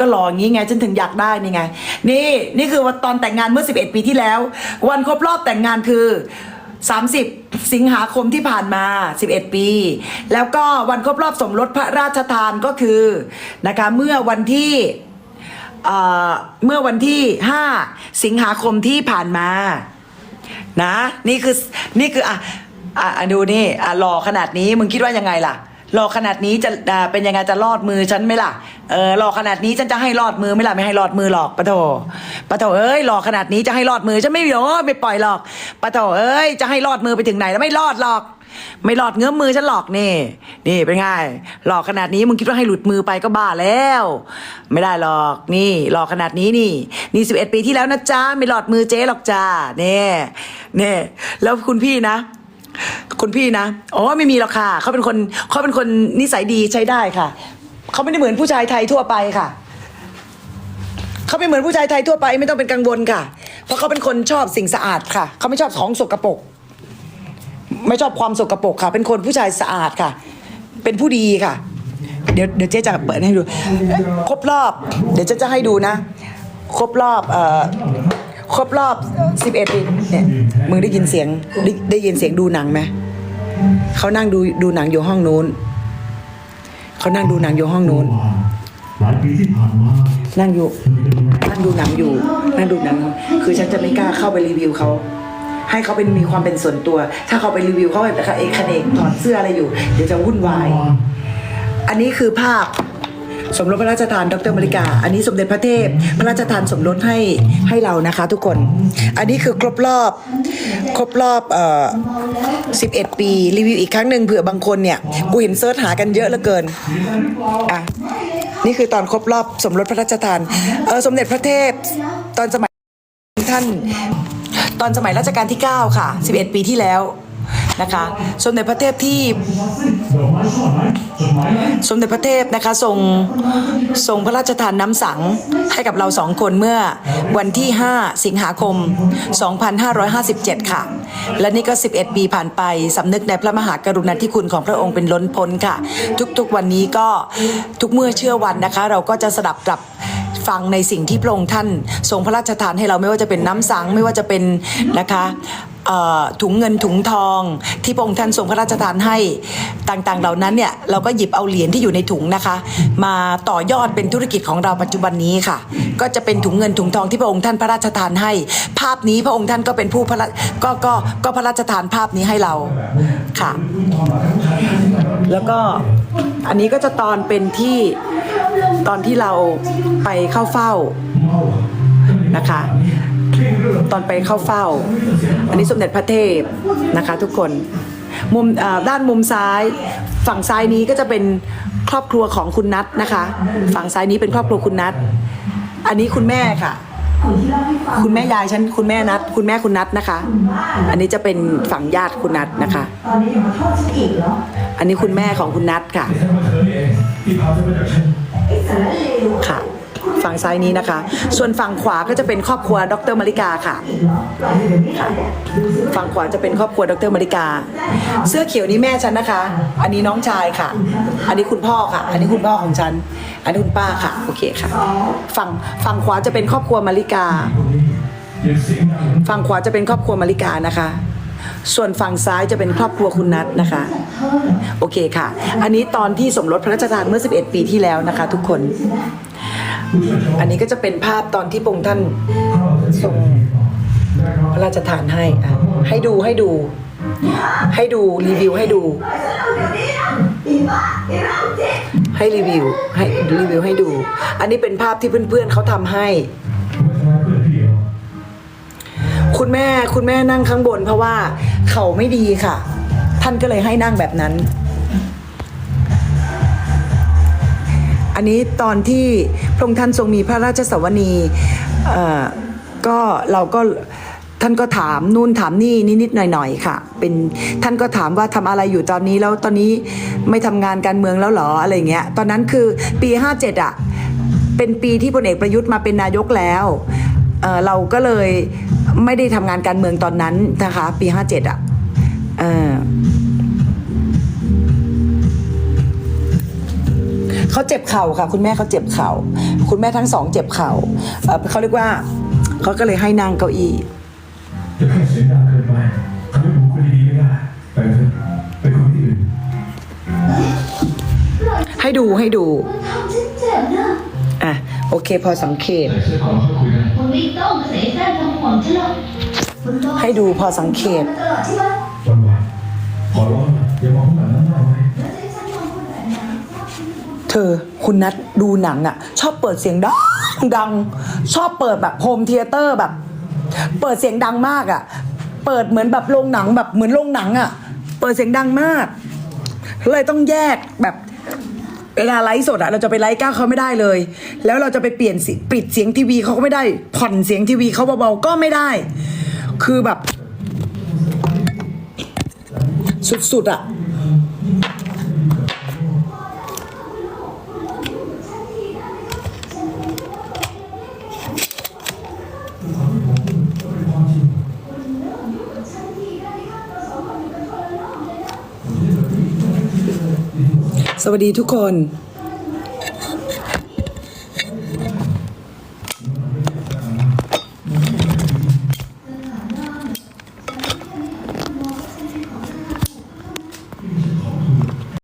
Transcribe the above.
ก็รออย่างนี้ไงฉันถึงอยากได้นี่ไง นี่นี่คือวันตอนแต่งงานเมื่อ 11 ปีที่แล้ว วันครบรอบแต่งงานคือ 30 สิงหาคมที่ผ่านมา 11 ปี แล้วก็วันครบรอบสมรสพระราชทานก็คือนะคะเมื่อวันที่เอ่อเมื่อวันที่ 5 สิงหาคมที่ผ่านมานะนี่คือนี่คืออะอะดูนี่อะรอขนาดนี้มึงคิดว่ายังไงล่ะ รอกขนาดนี้จะเป็นยังไงจะรอดมือฉันไหมล่ะ เออรอกขนาดนี้ฉันจะให้รอดมือไหมล่ะไม่ให้รอดมือหรอกปะโถปะโถเอ้ยรอกขนาดนี้จะให้รอดมือฉันไม่ยอมไม่ปล่อยหรอกปะโถเอ้ยจะให้รอดมือไปถึงไหนแล้วไม่รอดหรอก ไม่รอดเงื้อมมือฉันหรอกนี่ นี่เป็นไงหลอกขนาดนี้มึงคิดว่าให้หลุดมือไปก็บ้าแล้ว ไม่ได้หรอกนี่ หลอกขนาดนี้นี่ นี่สิบเอ็ดปีที่แล้วนะจ๊ะไม่หลอดมือเจ๊หรอกจ้าเนี่ยเนี่ยแล้วคุณพี่นะ คุณพี่นะอ๋อไม่มีหรอกค่ะเขาเป็นคนเขาเป็นคนนิสัยดีใช้ได้ค่ะเขาไม่ได้เหมือนผู้ชายไทยทั่วไปค่ะเขาไม่เหมือนผู้ชายไทยทั่วไปไม่ต้องเป็นกังวลค่ะ เพราะเขาเป็นคนชอบสิ่งสะอาดค่ะเขาไม่ชอบของสกปรกไม่ชอบความสกปรกค่ะ เป็นคนผู้ชายสะอาดค่ะ เป็นผู้ดีค่ะ เดี๋ยวเดี๋ยวเจ๊จะเปิดให้ดู ครบรอบ เดี๋ยวเจ๊จะให้ดูนะ ครบรอบเอ่อ ครบรอบ 11ปีเนี่ยมึงได้ยินเสียงได้ได้ยินเสียงดูหนังไหมเขานั่งดูดูหนังอยู่ห้องนู้นเขานั่งดูหนังอยู่ห้องนู้นหลายปีที่ผ่านมานั่งอยู่นั่งดูหนังอยู่ นั่งดูหนัง คือฉันจะไม่กล้าเข้าไปรีวิวเขาให้เขาเป็นมีความเป็นส่วนตัว ถ้าเขาไปรีวิวเขาแบบเอกขนเกถอดเสื้ออะไรอยู่ เดี๋ยวจะวุ่นวาย อันนี้คือภาพ สมรสพระราชทานดรมริกา อันนี้สมเด็จพระเทพพระราชทานสมรสให้ให้เรานะคะ ทุกคน อันนี้คือครบรอบครบรอบเอ่อ11 ปีรีวิวอีกครั้งหนึ่งเผื่อบางคนเนี่ยกูเห็นเซิร์ชหากันเยอะเหลือเกินอะนี่คือตอนครบรอบสมรสพระราชทานเออสมเด็จพระเทพตอนสมัยท่าน ตอนสมัยรัชกาลที่ 9 ค่ะ 11 ปีที่แล้ว นะคะ สมเด็จพระเทพที่ดอกไม้ช่อไหนจดหมายไหนสมเด็จพระเทพนะคะทรงทรงพระราชทานน้ำสังให้กับเราสองคนเมื่อวันที่ 5 สิงหาคม 2557 ค่ะ และนี่ก็ 11 ปีผ่านไปสำนึกในพระมหากรุณาธิคุณของพระองค์เป็นล้นพ้นค่ะ ทุกๆวันนี้ก็ทุกเมื่อเชื่อวันนะคะ เราก็จะสดับกลับฟังในสิ่งที่พระองค์ท่านทรงพระราชทานให้เราไม่ว่าจะเป็นน้ำสังไม่ว่าจะเป็นนะคะ ถุงเงินถุงทองที่พระองค์ท่านทรงพระราชทานให้ต่างๆ เหล่านั้นเนี่ยเราก็หยิบเอาเหรียญที่อยู่ในถุงนะคะ มาต่อยอดเป็นธุรกิจของเราปัจจุบันนี้ค่ะ ก็จะเป็นถุงเงินถุงทองที่พระองค์ท่านพระราชทานให้ ภาพนี้พระองค์ท่านก็เป็นผู้พระราก็ก็ก็พระราชทานภาพนี้ให้เราค่ะ แล้วก็อันนี้ก็จะตอนเป็นที่ตอนที่เราไปเข้าเฝ้านะคะ ตอนไปเข้าเฝ้า อันนี้สมเด็จพระเทพนะคะทุกคนมุมด้านมุมซ้าย ฝั่งซ้ายนี้ก็จะเป็นครอบครัวของคุณนัทนะคะ ฝั่งซ้ายนี้เป็นครอบครัวคุณนัทอันนี้คุณแม่ค่ะ คุณแม่ยายฉันคุณแม่นัทคุณแม่คุณนัทนะคะ อันนี้จะเป็นฝั่งญาติคุณนัทนะคะตอนนี้ยังมาโทษฉันอีกเหรออันนี้คุณแม่ของคุณนัทค่ะค่ะ ฝั่งซ้ายนี้นะคะ ส่วนฝั่งขวาก็จะเป็นครอบครัวดรมาริกาค่ะค่ะ ฝั่งขวาจะเป็นครอบครัวดรมาริกา เสื้อเขียวนี้แม่ฉันนะคะ อันนี้น้องชายค่ะ อันนี้คุณพ่อค่ะ อันนี้คุณพ่อของฉัน อันนี้คุณป้าค่ะ โอเคค่ะ ฝั่งฝั่งขวาจะเป็นครอบครัวมาริกา ฝั่งขวาจะเป็นครอบครัวมาริกานะคะส่วนฝั่งซ้ายจะเป็นครอบครัวคุณนัทนะคะ โอเคค่ะ อันนี้ตอนที่สมรสพระราชทานเมื่อ 11 ปีที่แล้วนะคะ ทุกคน อันนี้ก็จะเป็นภาพตอนที่พงท่านทรงพระราชทานให้อะให้ดูให้ดู ให้ดูรีวิวให้ดู ให้รีวิวให้รีวิวให้ดู อันนี้เป็นภาพที่เพื่อนๆเขาทำให้ คุณแม่คุณแม่นั่งข้างบนเพราะว่าเขาไม่ดีค่ะ ท่านก็เลยให้นั่งแบบนั้น อันนี้ตอนที่พระองค์ท่านทรงมีพระราชสวนีเอ่อก็เราก็ท่านก็ถามนู่นถามนี่นิดๆหน่อยๆค่ะ เป็นท่านก็ถามว่าทำอะไรอยู่ตอนนี้แล้วตอนนี้ไม่ทำงานการเมืองแล้วหรออะไรเงี้ยตอนนั้นคือปี 57อะเป็นปีที่พลเอกประยุทธ์มาเป็นนายกแล้วเเราก็เลยไม่ได้ทำงานการเมืองตอนนั้นนะคะ ปี 57อะ เขาเจ็บเข่าค่ะ คุณแม่เขาเจ็บเข่า คุณแม่ทั้งสองเจ็บเข่าเอ่อเขาเรียกว่าเขาก็เลยให้นั่งเก้าอี้จะแค่เสียงดังเกินไปทำให้ผมคุยดีๆไม่ได้ไปเถอะไปคุยที่อื่นให้ดูให้ดูทำฉันเจ็บนะอะโอเคพอสังเกตใส่เสื้อก่อนแล้วค่อยคุยกันคุณไม่ต้องมาเสียแฟนทำห่วงฉันหรอกคุณรอให้ดูพอสังเกต เธอคุณนัดดูหนังอะ่ะชอบเปิดเสียงดังดัง ชอบเปิดแบบโฮมเทเตอร์แบบ เปิดเสียงดังมากอะ่ะเปิดเหมือนแบบโรงหนังแบบเหมือนโรงหนังอะ่ะเปิดเสียงดังมาก เลยต้องแยกแบบเวลาไลฟ์สดอะเราจะไปไลฟ์ก้าวเขาไม่ได้เลย แล้วเราจะไปเปลี่ยนสียปิดเสียงทีวีเขาก็ไม่ได้ ผ่อนเสียงทีวีเขาเบาๆก็ไม่ได้ คือแบบ สุดๆอะ สวัสดีทุกคน